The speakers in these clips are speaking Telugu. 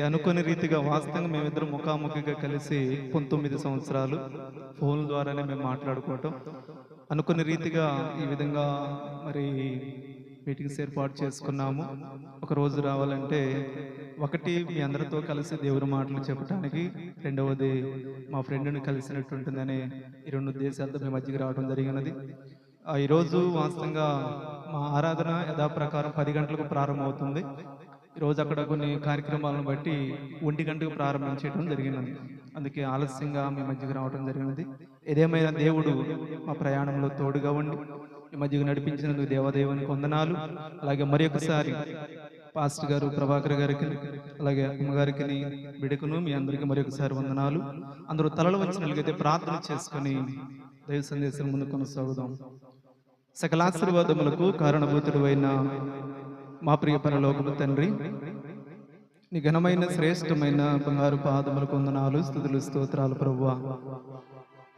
అనుకునే రీతిగా వాస్తవంగా మేమిద్దరం ముఖాముఖిగా కలిసి పంతొమ్మిది సంవత్సరాలు ఫోన్ ద్వారానే మేము మాట్లాడుకోవటం. అనుకునే రీతిగా ఈ విధంగా మరి మీటింగ్స్ ఏర్పాటు చేసుకున్నాము. ఒక రోజు రావాలంటే ఒకటి మీ అందరితో కలిసి దేవుని మాటలు చెప్పడానికి రెండవది మా ఫ్రెండ్ని కలిసినట్టుంటుందనే ఈ రెండు ఉద్దేశాలతో మేము మధ్యకి రావడం జరిగినది. ఆ, ఈరోజు వాస్తవంగా మా ఆరాధన యథాప్రకారం పది గంటలకు ప్రారంభమవుతుంది. ఈరోజు అక్కడ కొన్ని కార్యక్రమాలను బట్టి ఒంటి గంటకు ప్రారంభించడం జరిగినది. అందుకే ఆలస్యంగా మీ మధ్యకు రావడం జరిగినది. ఏదేమైనా దేవుడు మా ప్రయాణంలో తోడుగా ఉండి ఈ మధ్యకు నడిపించినందుకు దేవదేవునికి వందనాలు. అలాగే మరి ఒకసారి పాస్టర్ గారు ప్రభాకర్ గారికి అలాగే అమ్మగారికి బిడకును మీ అందరికీ మరి ఒకసారి వందనాలు. అందరూ తలలు వంచినట్లయితే ప్రార్థన చేసుకొని దైవ సందేశం ముందు కొనసాగుదాం. సకలాశీర్వాదములకు కారణభూతుడు అయిన మా ప్రియ పరలోకపు తండ్రి నీ ఘనమైన శ్రేష్టమైన బంగారు పాదములకు వందనాలు స్థుతులు స్తోత్రాలు ప్రభువ.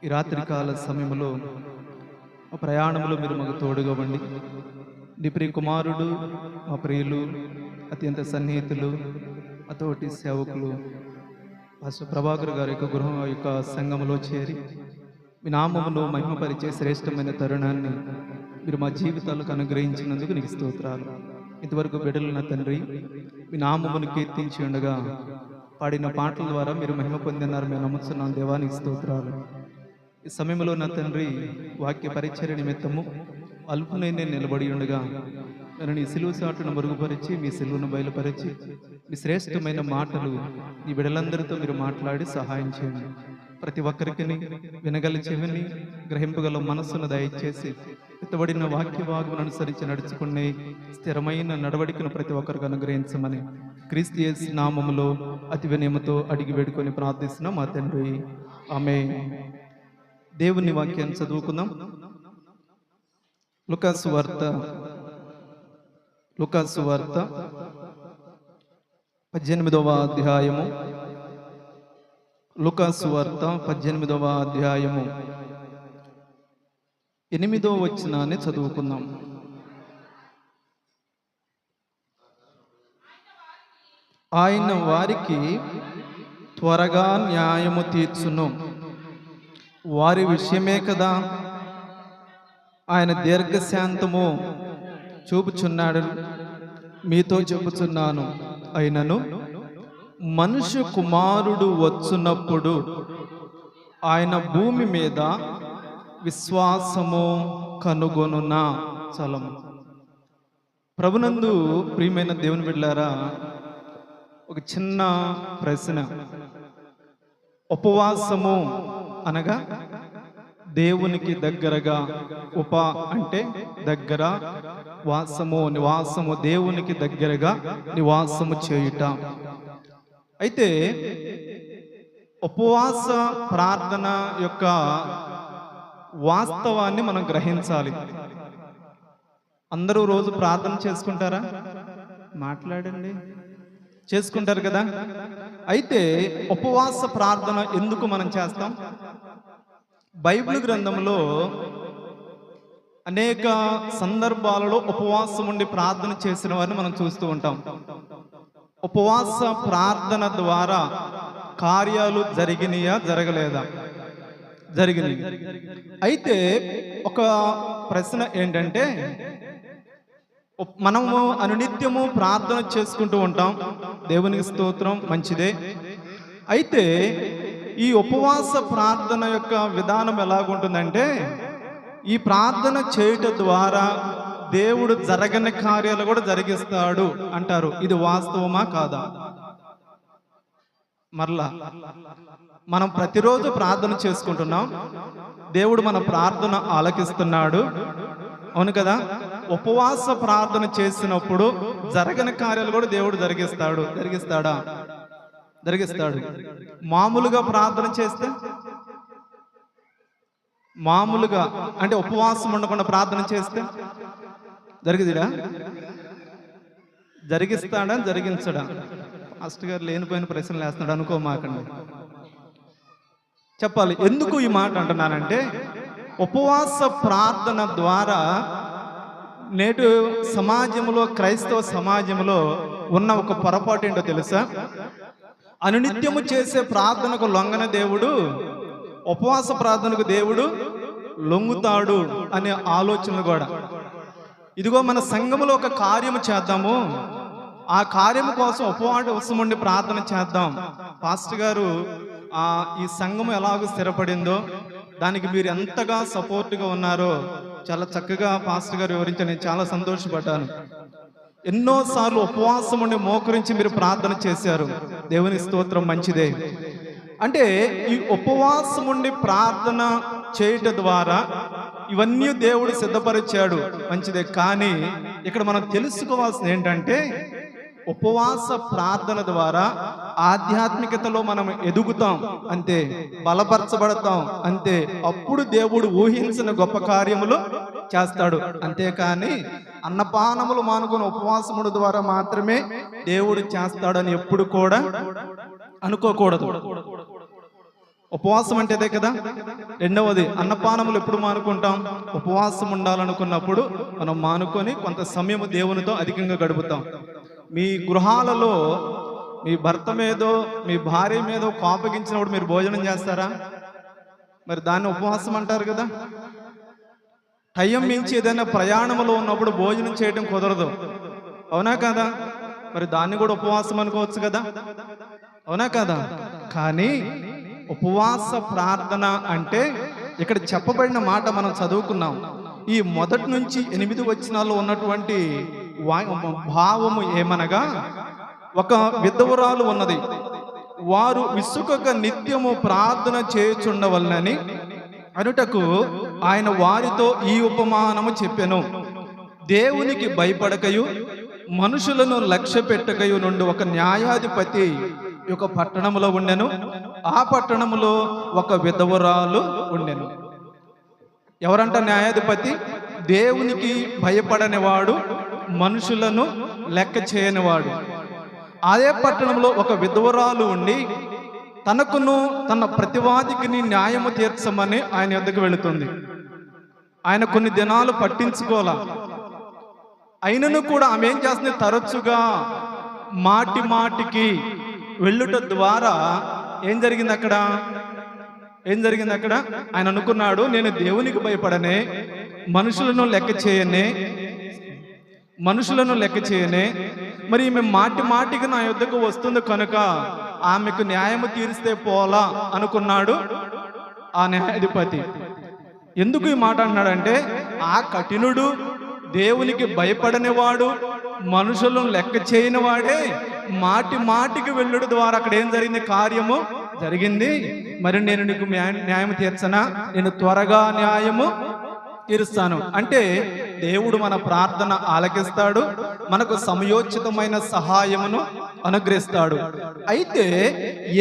ఈ రాత్రి కాల సమయంలో ప్రయాణంలో మీరు మాకు తోడుగా ఉండి నీ ప్రియ కుమారుడు మా ప్రియులు అత్యంత సన్నిహితులు అతోటి సేవకులు పాస్టర్ ప్రభాకర్ గారి యొక్క గృహం యొక్క సంఘములో చేరి మీ నామమును మహిమపరిచే శ్రేష్టమైన తరుణాన్ని మీరు మా జీవితాలకు అనుగ్రహించినందుకు నీకు స్తోత్రాలు. ఇంతవరకు బిడ్డలు నా తండ్రి మీ నామమును కీర్తించి ఉండగా పాడిన పాటల ద్వారా మీరు మహిమ పొందినారు. మేము నమ్ముతున్నాం దేవానికి స్తోత్రాలు. ఈ సమయంలో నా తండ్రి వాక్య పరిచర్య నిమిత్తము అల్పునై నేను నిలబడి ఉండగా నన్ను నీ సిలువు సాటును మరుగుపరిచి మీ సిలువును బయలుపరిచి మీ శ్రేష్టమైన మాటలు ఈ బిడలందరితో మీరు మాట్లాడి సహాయం చేయండి. ప్రతి ఒక్కరికి వినగల చెవిని గ్రహింపగల మనస్సును దయచేసి ఎత్తబడిన వాక్య భాగం అనుసరించి నడుచుకునే స్థిరమైన నడవడికను ప్రతి ఒక్కరికి అనుగ్రహించమని క్రీస్తు నామములో అతి వినయముతో అడిగి వేడుకొని ప్రార్థిస్తున్న మా తండ్రి. ఆమె దేవుని వాక్యాన్ని చదువుకుందాం. లుకాసు వార్త. లుకాసు వార్త. పద్దెనిమిదవ అధ్యాయము. లుకాసు వార్త పద్దెనిమిదవ అధ్యాయము. ఎనిమిదో వచ్చినాన్ని చదువుకుందాం. ఆయన వారికి త్వరగా న్యాయము తీర్చును. వారి విషయమే కదా. ఆయన దీర్ఘశాంతము చూపుచున్నాడు. మీతో చెబుతున్నాను అయినను మనుష్య కుమారుడు వచ్చినప్పుడు ఆయన భూమి మీద విశ్వాసము కనుగొనున్న చలము. ప్రభునందు ప్రియమైన దేవుని బిడ్డారా ఒక చిన్న ప్రశ్న. ఉపవాసము అనగా దేవునికి దగ్గరగా ఉప అంటే దగ్గర వాసము నివాసము దేవునికి దగ్గరగా నివాసము చేయుట. అయితే ఉపవాస ప్రార్థన యొక్క వాస్తవాన్ని మనం గ్రహించాలి. అందరూ రోజు ప్రార్థన చేసుకుంటారా? మాట్లాడండి. చేసుకుంటారు కదా? అయితే ఉపవాస ప్రార్థన ఎందుకు మనం చేస్తాం? బైబిల్ గ్రంథంలో అనేక సందర్భాలలో ఉపవాసం ఉండి ప్రార్థన చేసిన వారిని మనం చూస్తూ ఉంటాం. ఉపవాస ప్రార్థన ద్వారా కార్యాలు జరిగినాయా జరగలేదా? జరిగింది అయితే ఒక ప్రశ్న ఏంటంటే మనము అనునిత్యము ప్రార్థన చేసుకుంటూ ఉంటాం. దేవునికి స్తోత్రం మంచిదే. అయితే ఈ ఉపవాస ప్రార్థన యొక్క విధానం ఎలాగుంటుందంటే ఈ ప్రార్థన చేయటం ద్వారా దేవుడు జరగని కార్యాలు కూడా జరిగిస్తాడు అంటారు. ఇది వాస్తవమా కాదా? మరలా. మనం ప్రతిరోజు ప్రార్థన చేసుకుంటున్నాం. దేవుడు మన ప్రార్థన ఆలకిస్తున్నాడు. అవును కదా? ఉపవాస ప్రార్థన చేసినప్పుడు జరగని కార్యాలు కూడా దేవుడు జరిగిస్తాడు. జరిగిస్తాడా? జరిగిస్తాడు. మామూలుగా ప్రార్థన చేస్తే? మామూలుగా అంటే ఉపవాసం ఉండకుండా ప్రార్థన చేస్తే? జరిగిదిరా? జరిగిస్తాడా? జరిగించడా? మాస్టర్ గారు లేనిపోయిన ప్రశ్నలు వేస్తున్నాడు. అనుకోమాకండి చెప్పాలి. ఎందుకు ఈ మాట అంటున్నానంటే ఉపవాస ప్రార్థన ద్వారా నేడు సమాజంలో క్రైస్తవ సమాజంలో ఉన్న ఒక పొరపాటు ఏంటో తెలుసా? అనునిత్యము చేసే ప్రార్థనకు లొంగన దేవుడు ఉపవాస ప్రార్థనకు దేవుడు లొంగుతాడు అనే ఆలోచనలు కూడా. ఇదిగో మన సంఘములో ఒక కార్యము చేద్దాము. ఆ కార్యము కోసం ఉపవాసం ఉండి ప్రార్థన చేద్దాం. పాస్టర్ గారు ఈ సంఘం ఎలాగో స్థిరపడిందో దానికి మీరు ఎంతగా సపోర్ట్గా ఉన్నారో చాలా చక్కగా పాస్టర్ గారు వివరించి నేను చాలా సంతోషపడ్డాను. ఎన్నోసార్లు ఉపవాసం ఉండి మోకరించి మీరు ప్రార్థన చేశారు. దేవుని స్తోత్రం మంచిదే. అంటే ఈ ఉపవాసం ఉండి ప్రార్థన చేయటం ద్వారా ఇవన్నీ దేవుడు సిద్ధపరిచాడు. మంచిదే. కానీ ఇక్కడ మనం తెలుసుకోవాల్సింది ఏంటంటే ఉపవాస ప్రార్థన ద్వారా ఆధ్యాత్మికతలో మనం ఎదుగుతాం అంతే బలపరచబడతాం అంతే. అప్పుడు దేవుడు ఊహించిన గొప్ప కార్యములు చేస్తాడు. అంతేకాని అన్నపానములు మానుకుని ఉపవాసముడు ద్వారా మాత్రమే దేవుడు చేస్తాడని ఎప్పుడు కూడా అనుకోకూడదు. ఉపవాసం అంటే అదే కదా? రెండవది అన్నపానములు ఎప్పుడు మానుకుంటాం? ఉపవాసం ఉండాలనుకున్నప్పుడు మనం మానుకొని కొంత సమయం దేవునితో అధికంగా గడుపుతాం. మీ గృహాలలో మీ భర్త మీదో మీ భార్య మీదో కోపగించినప్పుడు మీరు భోజనం చేస్తారా? మరి దాన్ని ఉపవాసం అంటారు కదా. టైం మించి ఏదైనా ప్రయాణంలో ఉన్నప్పుడు భోజనం చేయడం కుదరదు. అవునా కదా? మరి దాన్ని కూడా ఉపవాసం అనుకోవచ్చు కదా. అవునా కదా? కానీ ఉపవాస ప్రార్థన అంటే ఇక్కడ చెప్పబడిన మాట మనం చదువుకున్నాం. ఈ మొదటి నుంచి ఎనిమిది వచనాల్లో ఉన్నటువంటి భావము ఏమనగా ఒక విధవరాలు ఉన్నది. వారు విసుకక నిత్యము ప్రార్థన చేయుచుండవలనని అనుటకు ఆయన వారితో ఈ ఉపమానము చెప్పెను. దేవునికి భయపడకయు మనుషులను లక్ష్య పెట్టకయు నుండి ఒక న్యాయాధిపతి ఒక పట్టణములో ఉండెను. ఆ పట్టణములో ఒక విధవరాలు ఉండెను. ఎవరంట న్యాయాధిపతి? దేవునికి భయపడనివాడు మనుషులను లెక్క చేయనివాడు. అదే పట్టణంలో ఒక విధవరాలు ఉండి తనకును తన ప్రతివాదికిని న్యాయము తీర్చమని ఆయన ఎద్దకు వెళుతుంది. ఆయన కొన్ని దినాలు పట్టించుకోలా. అయినను కూడా ఆమె ఏం చేస్తుంది? తరచుగా మాటి మాటికి వెళ్ళుట ద్వారా ఏం జరిగింది అక్కడ? ఏం జరిగింది అక్కడ? ఆయన అనుకున్నాడు నేను దేవునికి భయపడనే మనుషులను లెక్క చేయనే మనుషులను లెక్క చేయనే. మరి ఈమె మాటి మాటికి నా యుద్ధకు వస్తుంది కనుక ఆమెకు న్యాయము తీరిస్తే పోలా అనుకున్నాడు ఆ న్యాయాధిపతి. ఎందుకు ఈ మాట అన్నాడంటే ఆ కఠినుడు దేవునికి భయపడనివాడు మనుషులను లెక్క చేయని వాడే మాటి మాటికి వెళ్ళడం ద్వారా అక్కడ ఏం జరిగింది? కార్యము జరిగింది. మరి నేను నీకు న్యాయం తీర్చనా? నేను త్వరగా న్యాయము తీరుస్తాను. అంటే దేవుడు మన ప్రార్థన ఆలకిస్తాడు మనకు సమయోచితమైన సహాయమును అనుగ్రహిస్తాడు. అయితే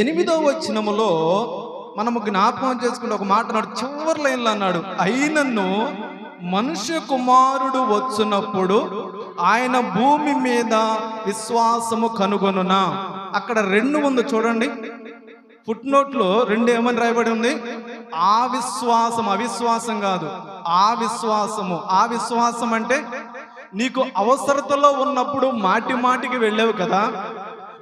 ఎనిమిదో వచ్చినములో మనము జ్ఞాపకం చేసుకుంటే ఒక మాట అన్నాడు చివరి లైన్లో అన్నాడు అయినను మనుష్య కుమారుడు వచ్చినప్పుడు ఆయన భూమి మీద విశ్వాసము కనుగొనునా? అక్కడ రెండు ఉంది చూడండి. ఫుట్ నోట్లో రెండు ఏమని రాయబడి ఉంది? ఆ విశ్వాసం అవిశ్వాసం కాదు. ఆ విశ్వాసము. ఆ విశ్వాసం అంటే నీకు అవసరతలో ఉన్నప్పుడు మాటి మాటికి వెళ్ళావు కదా.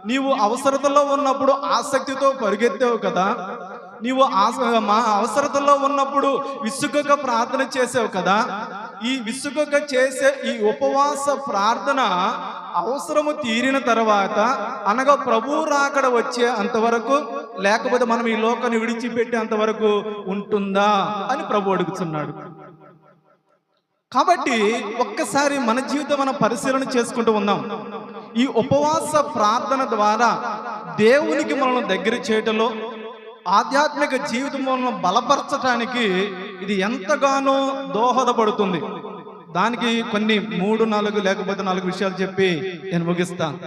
నీవు అవసరతలో ఉన్నప్పుడు ఆసక్తితో పరిగెత్తావు కదా. నీవు ఆస- మా అవసరతలో ఉన్నప్పుడు విసుగక ప్రార్థన చేసావు కదా. ఈ విసుగక చేసే ఈ ఉపవాస ప్రార్థన అవసరము తీరిన తర్వాత అనగా ప్రభు రాకడ వచ్చే అంతవరకు లేకపోతే మనం ఈ లోకాన్ని విడిచిపెట్టేంత వరకు ఉంటుందా అని ప్రభు అడుగుతున్నాడు. కాబట్టి ఒక్కసారి మన జీవితం మనం పరిశీలన చేసుకుంటూ ఉందాం. ఈ ఉపవాస ప్రార్థన ద్వారా దేవునికి మనల్ని దగ్గర చేయటంలో ఆధ్యాత్మిక జీవితం బలపరచటానికి ఇది ఎంతగానో దోహదపడుతుంది. దానికి కొన్ని మూడు నాలుగు లేకపోతే నాలుగు విషయాలు చెప్పి నేను ముగిస్తాను.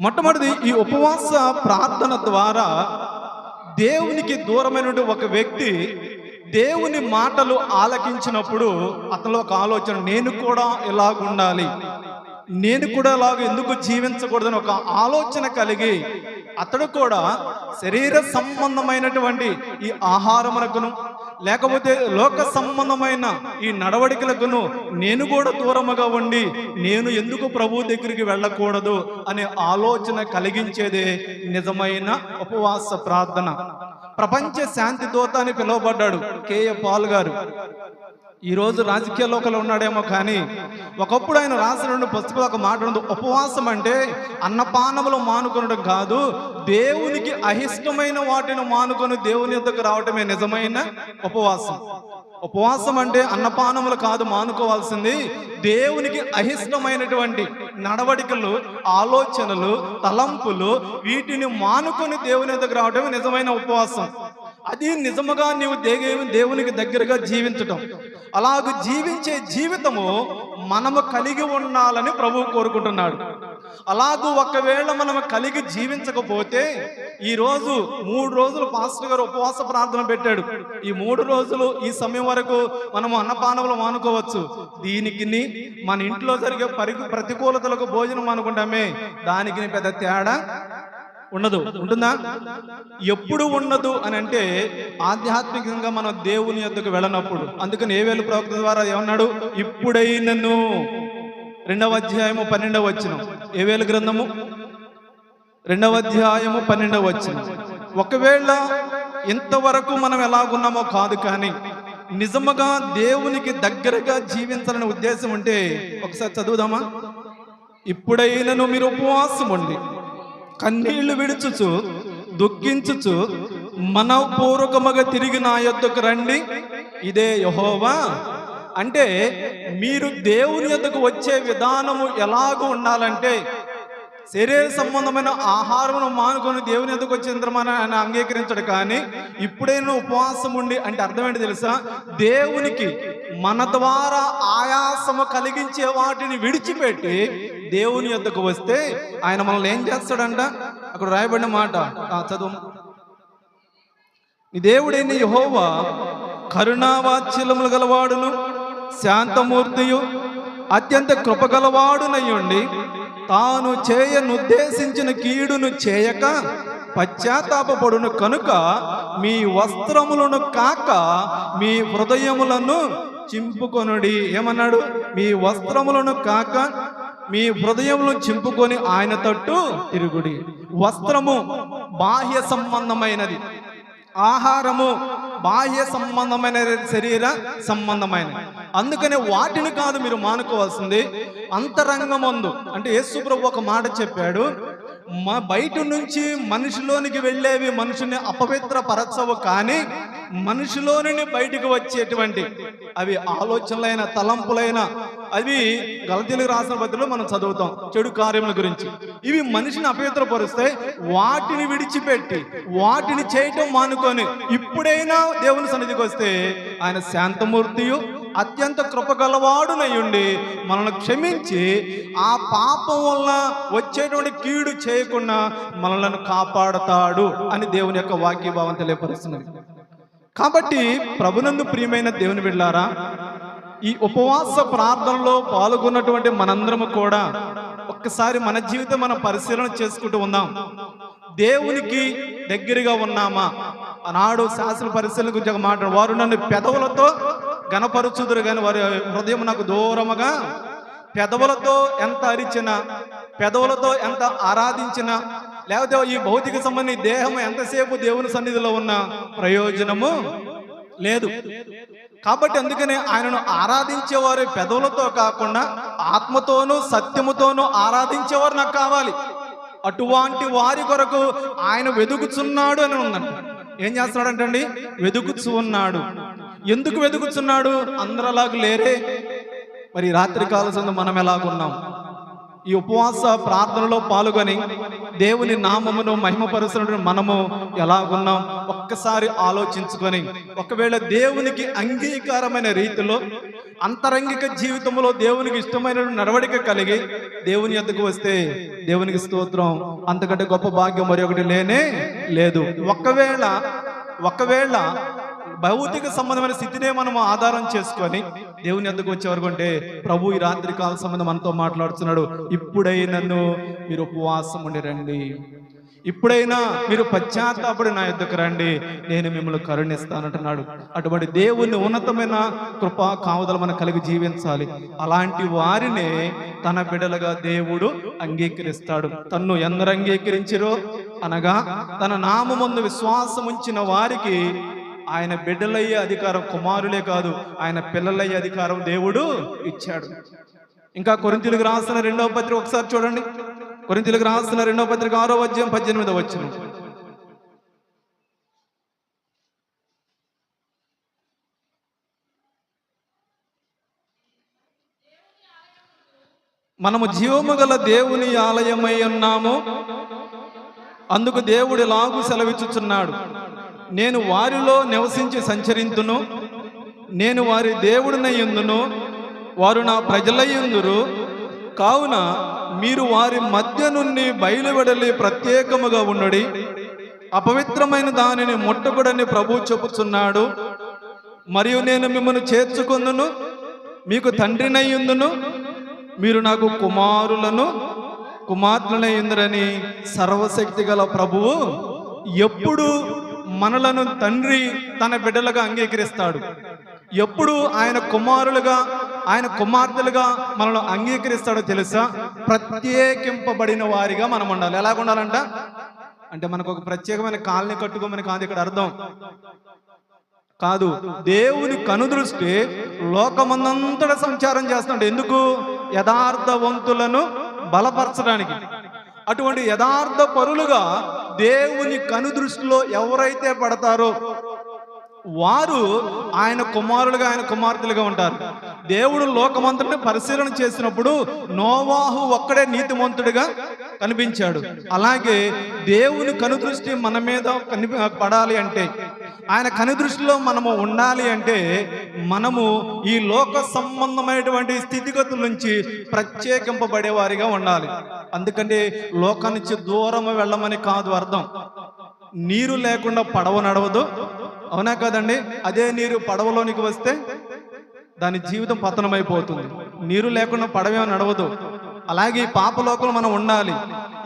మొట్టమొదటిది ఈ ఉపవాస ప్రార్థన ద్వారా దేవునికి దూరమైనటువంటి ఒక వ్యక్తి దేవుని మాటలు ఆలకించినప్పుడు అతనిలో ఒక ఆలోచన నేను కూడా ఇలాగుండాలి నేను కూడా ఇలాగ ఎందుకు జీవించకూడదని ఒక ఆలోచన కలిగి అతడు కూడా శరీర సంబంధమైనటువంటి ఈ ఆహారమునకును లేకపోతే లోక సంబంధమైన ఈ నడవడికలకును నేను కూడా దూరముగా ఉండి నేను ఎందుకు ప్రభు దగ్గరికి వెళ్ళకూడదు అనే ఆలోచన కలిగించేదే నిజమైన ఉపవాస ప్రార్థన. ప్రపంచ శాంతి దూత అని పిలువబడ్డాడు కేఏ పాల్ గారు. ఈరోజు రాజకీయ లోకలు ఉన్నాడేమో కానీ ఒకప్పుడు ఆయన రాసిన పుస్తకం ఒక మాట ఉంది ఉపవాసం అంటే అన్నపానములు మానుకొనడం కాదు దేవునికి అహిష్టమైన వాటిని మానుకొని దేవుని యొద్దకు రావటమే నిజమైన ఉపవాసం. ఉపవాసం అంటే అన్నపానములు కాదు మానుకోవాల్సింది దేవునికి అహిష్టమైనటువంటి నడవడికలు ఆలోచనలు తలంపులు వీటిని మానుకొని దేవుని దగ్గర రావటమే నిజమైన ఉపవాసం. అది నిజముగా నీవు దేవు దేవునికి దగ్గరగా జీవించటం. అలాగ జీవించే జీవితము మనము కలిగి ఉండాలని ప్రభువు కోరుకుంటున్నాడు. అలాగూ ఒకవేళ మనము కలిగి జీవించకపోతే ఈ రోజు మూడు రోజులు పాస్టర్ గారు ఉపవాస ప్రార్థన పెట్టాడు. ఈ మూడు రోజులు ఈ సమయం వరకు మనము అన్నపానములు మానుకోవచ్చు. దీనికి మన ఇంట్లో జరిగే పరి ప్రతికూలతలకు భోజనం అనుకుంటామే. దానికి పెద్ద తేడా ఉండదు ఉంటుందా? ఎప్పుడు ఉండదు అని అంటే ఆధ్యాత్మికంగా మనం దేవుని యొద్దకు వెళ్ళనప్పుడు. అందుకని ఏవేలు ప్రవక్త ద్వారా ఏమన్నాడు? ఇప్పుడైనను. రెండవ అధ్యాయము పన్నెండవ వచ్చిన ఏవేలు గ్రంథము? రెండవ అధ్యాయము పన్నెండవ వచ్చిన ఒకవేళ ఇంతవరకు మనం ఎలాగున్నామో కాదు కానీ నిజముగా దేవునికి దగ్గరగా జీవించాలనే ఉద్దేశం ఉంటే ఒకసారి చదువుదామా? ఇప్పుడైనను మీరు ఉపవాసం ఉండి కన్నీళ్ళు విడుచుచు దుఃఖించుచు మనపూర్వకముగా తిరిగి నా యొద్దకు రండి. ఇదే యహోవా. అంటే మీరు దేవుని యొద్దకు వచ్చే విధానము ఎలాగూ ఉండాలంటే శరీర సంబంధమైన ఆహారమును మానుకొని దేవుని ఎందుకు వచ్చింద్రమని ఆయన అంగీకరించడు కానీ ఇప్పుడైనా ఉపవాసం ఉండి అంటే అర్థం ఏంటి తెలుసా? దేవునికి మన ద్వారా ఆయాసము కలిగించే వాటిని విడిచిపెట్టి దేవుని యొద్దకు వస్తే ఆయన మనల్ని ఏం చేస్తాడంట? అక్కడ రాయబడిన మాట ఆ, చదువు. నీ దేవుడైన యహోవా కరుణావాచ్యములు గలవాడును శాంతమూర్తియు అత్యంత కృపగలవాడునయ్యుండి తాను చేయనుద్దేశించిన కీడును చేయక పశ్చాత్తాపడును కనుక మీ వస్త్రములను కాక మీ హృదయములను చింపుకొనుడి. ఏమన్నాడు? మీ వస్త్రములను కాక మీ హృదయంలో చింపుకొని ఆయన తట్టు తిరుగుడి. వస్త్రము బాహ్య సంబంధమైనది. ఆహారము బాహ్య సంబంధమైన శరీర సంబంధమైన అందుకనే వాటిని కాదు మీరు మానుకోవాల్సింది. అంతరంగమందు. అంటే యేసు ప్రభు ఒక మాట చెప్పాడు. మా బయట నుంచి మనిషిలోనికి వెళ్ళేవి మనుషుని అపవిత్ర పరచవు కానీ మనిషిలోని బయటికి వచ్చేటువంటి అవి ఆలోచనలైన తలంపులైన అవి గలతీలకు రాసిన పద్ధతిలో మనం చదువుతాం చెడు కార్యముల గురించి. ఇవి మనిషిని అపవిత్రపరుస్తే వాటిని విడిచిపెట్టి వాటిని చేయటం మానుకొని ఇప్పుడైనా దేవుని సన్నిధికి వస్తే ఆయన శాంతమూర్తియు అత్యంత కృపగలవాడునయ్యుండి మనల్ని క్షమించి ఆ పాపం వల్ల వచ్చేటువంటి కీడు చేయకుండా మనలను కాపాడతాడు అని దేవుని యొక్క వాక్యభావం తెలియపరుస్తున్నది. కాబట్టి ప్రభునందు ప్రియమైన దేవుని వెళ్ళారా ఈ ఉపవాస ప్రార్థనలో పాల్గొన్నటువంటి మనందరము కూడా ఒక్కసారి మన జీవితం మనం పరిశీలన చేసుకుంటూ ఉందాం. దేవునికి దగ్గరగా ఉన్నామా? ఆనాడు శాస్త్ర పరిశీలన గురించి ఒక మాట వారు నన్ను పెదవులతో కనపరుచుదురు కానీ వారి హృదయం నాకు దూరముగా పెదవులతో ఎంత అరిచినా పెదవులతో ఎంత ఆరాధించినా లేకపోతే ఈ భౌతిక సంబంధి దేహం ఎంతసేపు దేవుని సన్నిధిలో ఉన్న ప్రయోజనము లేదు. కాబట్టి అందుకనే ఆయనను ఆరాధించేవారు పెదవులతో కాకుండా ఆత్మతోనూ సత్యముతోనూ ఆరాధించేవారు నాకు కావాలి. అటువంటి వారి కొరకు ఆయన వెదుకుచున్నాడు అని ఉందండి ఏం చేస్తున్నాడంటండి? వెదుకుచు ఉన్నాడు. ఎందుకు వెతుకుతున్నాడు? అందరలాగా లేరే. మరి రాత్రి కాల మనం ఎలాగున్నాం? ఈ ఉపవాస ప్రార్థనలో పాల్గొని దేవుని నామమును మహిమపరుస్తున్న మనము ఎలాగున్నాం? ఒక్కసారి ఆలోచించుకొని ఒకవేళ దేవునికి అంగీకారమైన రీతిలో అంతరంగిక జీవితంలో దేవునికి ఇష్టమైన నడవడిక కలిగి దేవుని ఎద్దకు వస్తే దేవునికి స్తోత్రం. అంతకంటే గొప్ప భాగ్యం మరి ఒకటి లేనే లేదు. ఒకవేళ ఒకవేళ భౌతిక సంబంధమైన స్థితినే మనం ఆధారం చేసుకొని దేవుని ఎందుకు వచ్చేవరకు అంటే ప్రభు ఈ రాత్రి కాల సంబంధం మనతో మాట్లాడుతున్నాడు. ఇప్పుడై నన్ను మీరు ఉపవాసం ఉండి రండి. ఇప్పుడైనా మీరు పశ్చాత్తాపడి నా యుద్ధకు రండి. నేను మిమ్మల్ని కరుణిస్తానంటున్నాడు. అటువంటి దేవుని ఉన్నతమైన కృప కావుదలు మనం కలిగి జీవించాలి. అలాంటి వారినే తన బిడలుగా దేవుడు అంగీకరిస్తాడు. తన్ను ఎందరు అంగీకరించరో అనగా తన నామందు విశ్వాసం ఉంచిన వారికి ఆయన బిడ్డలయ్యే అధికారం కుమారులే కాదు ఆయన పిల్లలయ్యే అధికారం దేవుడు ఇచ్చాడు. ఇంకా కొరింతలకు రాసిన రెండవ పత్రిక ఒకసారి చూడండి. కొరింతలకు రాసిన రెండవ పత్రిక ఆరో అధ్యాయం పద్దెనిమిదవ వచ్చిన మనము జీవము గల దేవుని ఆలయమై ఉన్నాము. అందుకు దేవుడు లాగు సెలవిచ్చుచున్నాడు. నేను వారిలో నివసించి సంచరింతును. నేను వారి దేవుడినయ్యుందును వారు నా ప్రజలయ్యుందురు కావున మీరు వారి మధ్య నుండి బయలువెడలి ప్రత్యేకముగా ఉన్నడి అపవిత్రమైన దానిని ముట్టకుడని ప్రభు చెప్పుచున్నాడు. మరియు నేను మిమ్మల్ని చేర్చుకుందును. మీకు తండ్రినయ్యుందును మీరు నాకు కుమారులను కుమార్తెలయ్యుందరని సర్వశక్తి గల ప్రభువు ఎప్పుడు మనలను తండ్రి తన బిడ్డలుగా అంగీకరిస్తాడు. ఎప్పుడు ఆయన కుమారులుగా ఆయన కుమార్తెలుగా మనల్ని అంగీకరిస్తాడో తెలుసా? ప్రత్యేకింపబడిన వారిగా మనం ఉండాలి. ఎలాగ ఉండాలంట? అంటే మనకు ఒక ప్రత్యేకమైన కాలనీ కట్టుకోమని కాదు ఇక్కడ అర్థం. కాదు దేవుని కనుదృష్టి లోకమందంతటా సంచారం చేస్తున్నాడు ఎందుకు? యథార్థవంతులను బలపరచడానికి. అటువంటి యథార్థ పరులుగా దేవుని కనుదృష్టిలో ఎవరైతే పడతారో వారు ఆయన కుమారులుగా ఆయన కుమార్తెలుగా ఉంటారు. దేవుడు లోకమంతుడిని పరిశీలన చేసినప్పుడు నోవాహు ఒక్కడే నీతిమంతుడిగా కనిపించాడు. అలాగే దేవుని కనుదృష్టి మన మీద కనిపి పడాలి అంటే ఆయన కనుదృష్టిలో మనము ఉండాలి అంటే మనము ఈ లోక సంబంధమైనటువంటి స్థితిగతుల నుంచి ప్రత్యేకింపబడే వారిగా ఉండాలి. అందుకంటే లోకానికి నుంచి దూరం వెళ్ళమని కాదు అర్థం. నీరు లేకుండా పడవ నడవదు. అవునా కదండి? అదే నీరు పడవలోనికి వస్తే దాని జీవితం పతనమైపోతుంది. నీరు లేకుండా పడవే నడవదు. అలాగే ఈ పాపలోకంలో మనం ఉండాలి.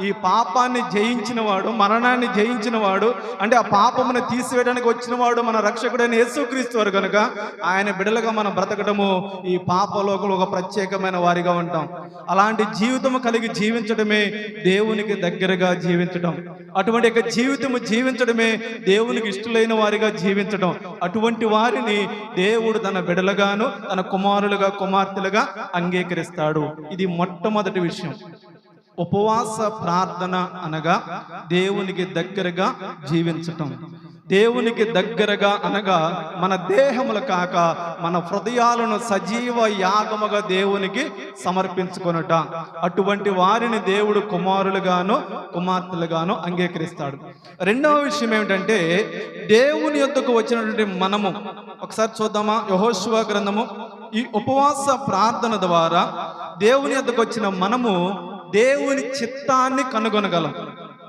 ఈ పాపాన్ని జయించిన వాడు మరణాన్ని జయించిన వాడు అంటే ఆ పాపమును తీసివేయడానికి వచ్చిన వాడు మన రక్షకుడైన యేసుక్రీస్తు వారు కనుక ఆయన బిడలుగా మనం బ్రతకడము ఈ పాపలోకంలో ఒక ప్రత్యేకమైన వారిగా ఉంటాం. అలాంటి జీవితము కలిగి జీవించడమే దేవునికి దగ్గరగా జీవించడం అటువంటి యొక్క జీవితము జీవించడమే దేవునికి ఇష్టలైన వారిగా జీవించడం అటువంటి వారిని దేవుడు తన బిడలుగాను తన కుమారులుగా కుమార్తెలుగా అంగీకరిస్తాడు. ఇది మొట్టమొదటి విషయం. ఉపవాస ప్రార్థన అనగా దేవునికి దగ్గరగా జీవించటం. దేవునికి దగ్గరగా అనగా మన దేహములు కాక మన హృదయాలను సజీవ యాగముగా దేవునికి సమర్పించుకొనుట. అటువంటి వారిని దేవుడు కుమారులుగాను కుమార్తెలుగాను అంగీకరిస్తాడు. రెండవ విషయం ఏమిటంటే దేవుని యొద్దకు వచ్చినటువంటి మనము ఒకసారి చూద్దామా? యహోశివ గ్రంథము. ఈ ఉపవాస ప్రార్థన ద్వారా దేవుని యొద్దకు వచ్చిన మనము దేవుని చిత్తాన్ని కనుగొనగలం.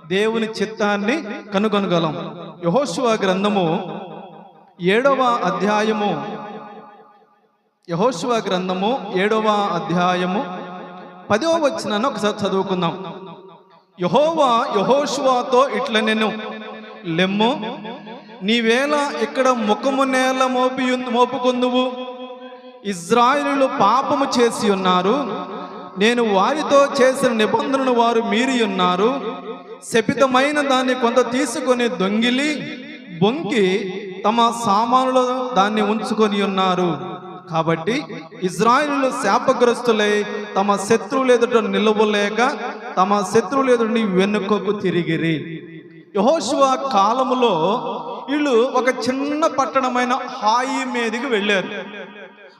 దేవుని చిత్తాన్ని కనుగొనగలం. యహోశువ గ్రంథము ఏడవ అధ్యాయము. యహోశువ గ్రంథము ఏడవ అధ్యాయము. పదవ వచ్చినాన్ని ఒకసారి చదువుకుందాం. యహోవా యహోశువాతో ఇట్ల నేను లెమ్ము నీవేళ ఇక్కడ ముఖము నేల మోపి మోపుకుందువు? ఇజ్రాయిలు పాపము చేసి ఉన్నారు. నేను వారితో చేసిన నిబంధనను వారు మీరి ఉన్నారు. శపితమైన దాన్ని కొంత తీసుకొని దొంగిలి బొంకి తమ సామానులో దాన్ని ఉంచుకొని ఉన్నారు. కాబట్టి ఇజ్రాయిలు శాపగ్రస్తులై తమ శత్రువులు ఎదుట నిలవలేక తమ శత్రువులు ఎదుటిని వెనుకకు తిరిగిరి. యహోశివ కాలములో వీళ్ళు ఒక చిన్న పట్టణమైన హాయి మీదకి వెళ్ళారు.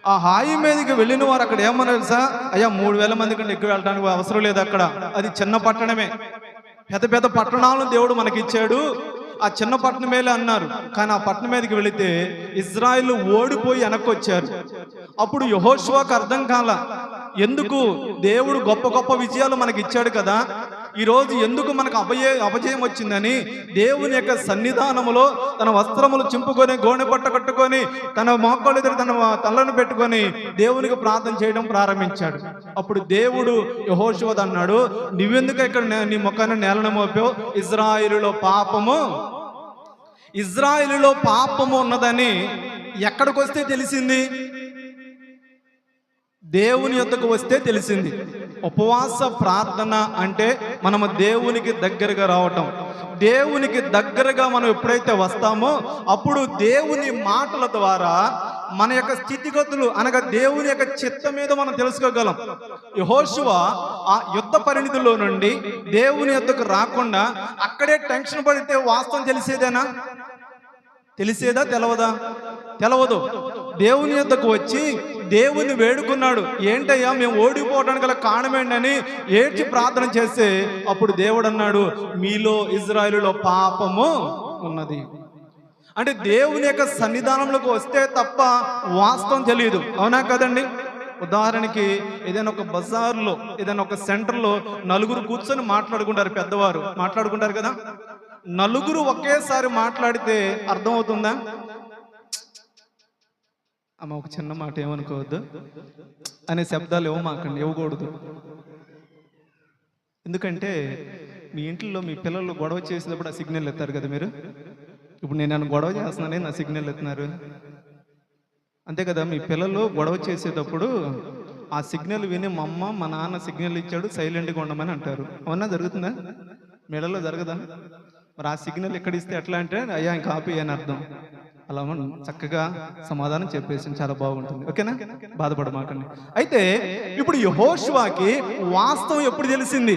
ఆ హాయి మీదకి వెళ్ళిన వారు అక్కడ ఏమన్నా తెలుసా? అయ్యా మూడు వేల మంది కంటే ఎక్కువ వెళ్ళడానికి అవసరం లేదు అక్కడ. అది చిన్న పట్టణమే. పెద్ద పెద్ద పట్టణాలను దేవుడు మనకి ఇచ్చాడు ఆ చిన్న పట్టణమేలే అన్నారు. కానీ ఆ పట్టణం మీదకి వెళితే ఇజ్రాయిల్ ఓడిపోయి వెనక్కి వచ్చారు అప్పుడు యహోష్వాకు అర్థం కాల ఎందుకు? దేవుడు గొప్ప గొప్ప విజయాలు మనకి ఇచ్చాడు కదా. ఈరోజు ఎందుకు మనకు అభయ అపజయం వచ్చిందని దేవుని యొక్క సన్నిధానములో తన వస్త్రములు చింపుకొని గోనె పట్ట కట్టుకొని తన మొక్కలు ఎదురు తన తలను పెట్టుకొని దేవునికి ప్రార్థన చేయడం ప్రారంభించాడు. అప్పుడు దేవుడు యహోశివద్ అన్నాడు నువ్వెందుకు ఇక్కడ నీ ముఖాన్ని నేలను మోపావు? ఇజ్రాయిలులో పాపము ఇజ్రాయిలులో పాపము ఉన్నదని ఎక్కడికి వస్తే తెలిసింది? దేవుని యొద్దకు వస్తే తెలిసింది. ఉపవాస ప్రార్థన అంటే మనము దేవునికి దగ్గరగా రావటం. దేవునికి దగ్గరగా మనం ఎప్పుడైతే వస్తామో అప్పుడు దేవుని మాటల ద్వారా మన యొక్క స్థితిగతులు అనగా దేవుని యొక్క చిత్త మీద మనం తెలుసుకోగలం. యహోశువ ఆ యుద్ధ పరిణితిలో నుండి దేవుని యొద్దకు రాకుండా అక్కడే టెన్షన్ పడితే వాస్తవం తెలిసేదేనా? తెలిసేదా? తెలవదా? తెలవదు. దేవుని యొద్దకు వచ్చి దేవుని వేడుకున్నాడు. ఏంటయ్యా మేము ఓడిపోవడానికి గల కారణమేంటని ఏడ్చి ప్రార్థన చేస్తే అప్పుడు దేవుడు అన్నాడు మీలో ఇజ్రాయిలులో పాపము ఉన్నది. అంటే దేవుని యొక్క సన్నిధానంలోకి వస్తే తప్ప వాస్తవం తెలియదు. అవునా కదండి? ఉదాహరణకి ఏదైనా ఒక బజార్లో ఏదైనా ఒక సెంటర్లో నలుగురు కూర్చొని మాట్లాడుకుంటారు పెద్దవారు. మాట్లాడుకుంటారు కదా? నలుగురు ఒకేసారి మాట్లాడితే అర్థమవుతుందా? అమ్మ ఒక చిన్న మాట ఏమనుకోవద్దు. అనే శబ్దాలు ఇవ్వమాకండి ఇవ్వకూడదు ఎందుకంటే మీ ఇంట్లో మీ పిల్లలు గొడవ చేసేటప్పుడు ఆ సిగ్నల్ ఎత్తారు కదా మీరు? ఇప్పుడు నేను నన్ను గొడవ చేస్తున్నానే నా సిగ్నల్ ఎత్తున్నారు. అంతే కదా మీ పిల్లలు గొడవ చేసేటప్పుడు ఆ సిగ్నల్ విని మా అమ్మ మా నాన్న సిగ్నల్ ఇచ్చాడు సైలెంట్గా ఉండమని అంటారు. అవునా జరుగుతుందా? మెడలో జరగదా? మరి ఆ సిగ్నల్ ఎక్కడ ఇస్తే ఎట్లా అంటే అయ్యా ఇంకా ఆపి అని అర్థం. అలా మనం చక్కగా సమాధానం చెప్పేసి చాలా బాగుంటుంది. ఓకేనా? బాధపడమాకండి. అయితే ఇప్పుడు యహోష్వాకి వాస్తవం ఎప్పుడు తెలిసింది?